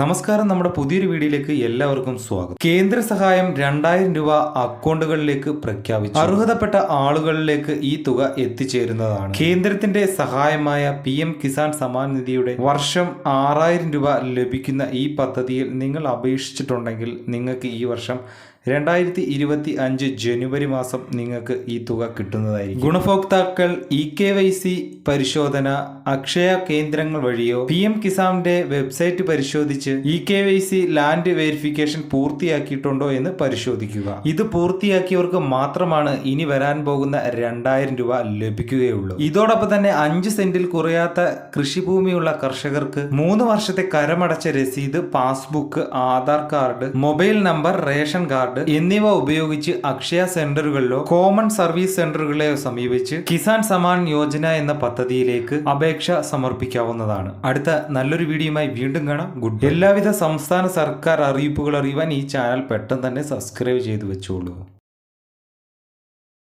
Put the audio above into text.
നമസ്കാരം. നമ്മുടെ പുതിയൊരു വീഡിയോയിലേക്ക് എല്ലാവർക്കും സ്വാഗതം. കേന്ദ്ര സഹായം രണ്ടായിരം രൂപ അക്കൗണ്ടുകളിലേക്ക് പ്രഖ്യാപിച്ചു. അർഹതപ്പെട്ട ആളുകളിലേക്ക് ഈ തുക എത്തിച്ചേരുന്നതാണ്. കേന്ദ്രത്തിന്റെ സഹായമായ പി കിസാൻ സമ്മാൻ നിധിയുടെ വർഷം ആറായിരം രൂപ ലഭിക്കുന്ന ഈ പദ്ധതിയിൽ നിങ്ങൾ അപേക്ഷിച്ചിട്ടുണ്ടെങ്കിൽ നിങ്ങൾക്ക് ഈ വർഷം രണ്ടായിരത്തി ഇരുപത്തി അഞ്ച് ജനുവരി മാസം നിങ്ങൾക്ക് ഈ തുക കിട്ടുന്നതായിരിക്കും. ഗുണഭോക്താക്കൾ ഇ കെ വൈ സി പരിശോധന അക്ഷയ കേന്ദ്രങ്ങൾ വഴിയോ പി എം കിസാന്റെ വെബ്സൈറ്റ് പരിശോധിച്ച് E K Y C land verification പൂർത്തിയാക്കിയിട്ടുണ്ടോ എന്ന് പരിശോധിക്കുക. ഇത് പൂർത്തിയാക്കിയവർക്ക് മാത്രമാണ് ഇനി വരാൻ പോകുന്ന രണ്ടായിരം രൂപ ലഭിക്കുകയുള്ളൂ. ഇതോടൊപ്പം തന്നെ അഞ്ച് സെന്റിൽ കുറയാത്ത കൃഷിഭൂമിയുള്ള കർഷകർക്ക് മൂന്ന് വർഷത്തെ കരമടച്ച രസീത് passbook Aadhaar card mobile number ration card എന്നിവ ഉപയോഗിച്ച് അക്ഷയ സെന്ററുകളിലോ കോമൺ സർവീസ് സെന്ററുകളെയോ സമീപിച്ച് കിസാൻ സമാൻ യോജന എന്ന പദ്ധതിയിലേക്ക് അപേക്ഷ സമർപ്പിക്കാവുന്നതാണ്. അടുത്ത നല്ലൊരു വീഡിയോയുമായി വീണ്ടും കാണാം. ഗുഡ് എല്ലാവിധ സംസ്ഥാന സർക്കാർ അറിയിപ്പുകൾ അറിയുവാൻ ഈ ചാനൽ പെട്ടെന്ന് തന്നെ സബ്സ്ക്രൈബ് ചെയ്തു വെച്ചോളൂ.